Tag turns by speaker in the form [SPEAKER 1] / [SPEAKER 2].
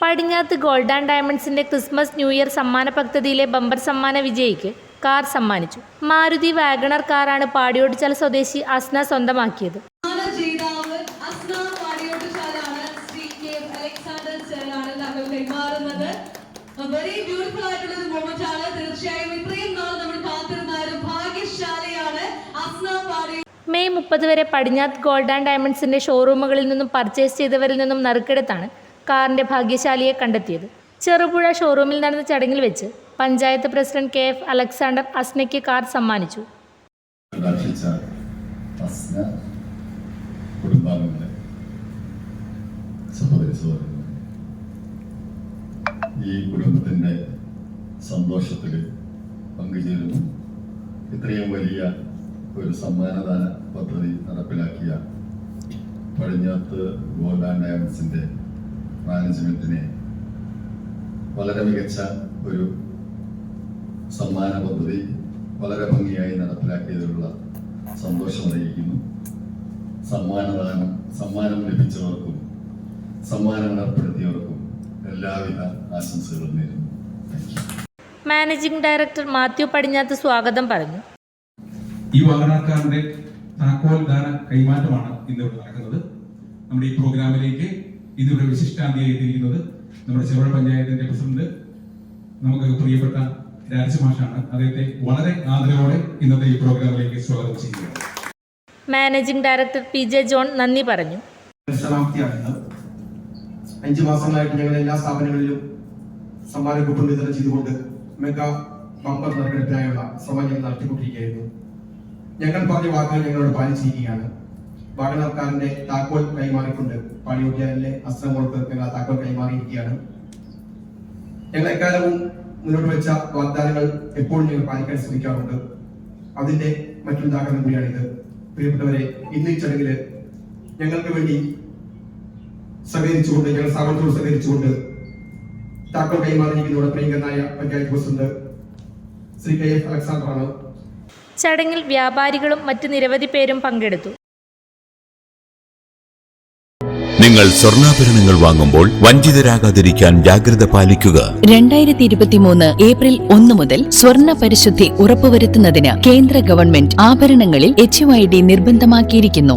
[SPEAKER 1] പടിഞ്ഞാത്ത് gold and ഡയമണ്ട്സിന്റെ Christmas new year സമ്മാന പദ്ധതിയിലെ ബമ്പർ സമ്മാന വിജയിക്ക് കാർ സമ്മാനിച്ചു. മാരുതി വാഗണർ കാറാണ് പാടിയോടിച്ചാൽ സ്വദേശി അസ്ന സ്വന്തമാക്കിയത്
[SPEAKER 2] സമ്മാന ജേതാവ് അസ്ന പാടിയോട്ടുചാലാണ് ശ്രീ കെ അലക്സാണ്ടർ സാറാണ് താങ്കൾ കൈമാറുന്നത് വെരി ബ്യൂട്ടിഫുൾ ആയിട്ടുള്ള ഒരു മൊമെന്റ് ആണ്. തീർച്ചയായും ഇത്രയും നാൾ നമ്മൾ കാത്തിരുന്ന ഒരു ഭാഗ്യശാലിയാണ് അസ്ന പാടി.
[SPEAKER 1] മെയ് മുപ്പത് വരെ പടിഞ്ഞാത്ത് ഗോൾഡ് ആൻഡ് ഡയമണ്ട്സിന്റെ ഷോറൂമുകളിൽ നിന്നും പർച്ചേസ് ചെയ്തവരിൽ നിന്നും നറുക്കെടുത്താണ് കാറിന്റെ ഭാഗ്യശാലിയെ കണ്ടെത്തിയത്. ചെറുപുഴ ഷോറൂമിൽ നടന്ന ചടങ്ങിൽ വെച്ച് panchayat president K F Alexander അസ്നയ്ക്ക് car സമ്മാനിച്ചു.
[SPEAKER 3] കുടുംബാംഗങ്ങളെ സഹോദരി സഹോദരങ്ങളെ ഈ കുടുംബത്തിന്റെ സന്തോഷത്തിൽ പങ്കുചേരുന്നു. ഇത്രയും വലിയ ഒരു സമ്മാനദാന പദ്ധതി നടപ്പിലാക്കിയ പടിഞ്ഞാത്ത് ആൻഡ് ഡയമണ്ട്സിന്റെ മാനേജ്മെന്റിനെ വളരെ മികച്ച ഒരു സമ്മാന പദ്ധതി വളരെ ഭംഗിയായി നടപ്പിലാക്കിയതിലുള്ള സന്തോഷം അറിയിക്കുന്നു. സമ്മാനദാനം സമ്മാനം ലഭിച്ചവർക്കും സമ്മാനം ഏർപ്പെടുത്തിയവർക്കും എല്ലാവിധ ആശംസകളും നേരുന്നു.
[SPEAKER 1] മാനേജിംഗ് ഡയറക്ടർ മാത്യു പടിഞ്ഞാത്ത് സ്വാഗതം പറഞ്ഞു.
[SPEAKER 4] ഈ വാഹനക്കാരുടെ താക്കോൽ ദാന കൈമാറ്റമാണ് ഇന്നിവിടെ നടക്കുന്നത്. നമ്മുടെ ഈ പ്രോഗ്രാമിലേക്ക് ഇതിവിടെ വിശിഷ്ടാന്തിയായി എത്തിയിരിക്കുന്നത് നമ്മുടെ ചെറുപുഴ പഞ്ചായത്തിന്റെ പ്രസിഡന്റ് നമുക്ക് പ്രിയപ്പെട്ട രാജമാഷാണ് അദ്ദേഹത്തെ വളരെ ആദരവോടെ ഇന്നത്തെ ഈ പ്രോഗ്രാമിലേക്ക് സ്വാഗതം ചെയ്യുകയാണ്.
[SPEAKER 1] Managing director P J John നന്ദി പറഞ്ഞു.
[SPEAKER 5] അഞ്ചു മാസങ്ങളായിട്ട് ഞങ്ങൾ എല്ലാ സ്ഥാപനങ്ങളിലും സമ്മാന കൂപ്പൺ വിതരണം ചെയ്തുകൊണ്ട് മെഗാ ബമ്പർ നറുക്കെടുപ്പിനായുള്ള ശ്രമം ഞങ്ങൾ നടത്തിക്കൊണ്ടിരിക്കുകയായിരുന്നു. ഞങ്ങൾ പറഞ്ഞ വാക്കുകൾ ഞങ്ങളോട് പാലിച്ചിരിക്കുകയാണ് വാഗണർക്കാരന്റെ താക്കോൽ കൈമാറിക്കൊണ്ട് പാണിയുദ്യാനിലെ അസ്ത്രങ്ങൾക്ക് ഞങ്ങൾ ആ താക്കോൽ കൈമാറിയിരിക്കുകയാണ്. ഞങ്ങൾ എക്കാലവും മുന്നോട്ട് വെച്ച വാഗ്ദാനങ്ങൾ എപ്പോഴും ഞങ്ങൾ പാലിക്കാൻ ശ്രമിക്കാറുണ്ട്. അതിന്റെ മറ്റൊരു ഉദാഹരണം കൂടിയാണിത്. പ്രിയപ്പെട്ടവരെ ഇന്ന് ഈ ചടങ്ങിൽ ഞങ്ങൾക്ക് വേണ്ടി സഹകരിച്ചുകൊണ്ട് ഞങ്ങൾ സ്ഥാപനത്തോട് സഹകരിച്ചുകൊണ്ട് താക്കോൽ കൈമാറിയിരിക്കുന്നതോടെ പ്രിയങ്കനായ panchayat president Shri K F അലക്സാണ്ടറാണ്.
[SPEAKER 1] ചടങ്ങിൽ വ്യാപാരികളും മറ്റ് നിരവധി പേരും പങ്കെടുത്തു.
[SPEAKER 6] നിങ്ങൾ സ്വർണാഭരണങ്ങൾ വാങ്ങുമ്പോൾ വഞ്ചിതരാകാതിരിക്കാൻ ജാഗ്രത പാലിക്കുക.
[SPEAKER 7] രണ്ടായിരത്തി ഇരുപത്തിമൂന്ന് ഏപ്രിൽ ഒന്ന് മുതൽ സ്വർണ പരിശുദ്ധി ഉറപ്പുവരുത്തുന്നതിന് കേന്ദ്ര ഗവൺമെന്റ് ആഭരണങ്ങളിൽ എച്ച് നിർബന്ധമാക്കിയിരിക്കുന്നു.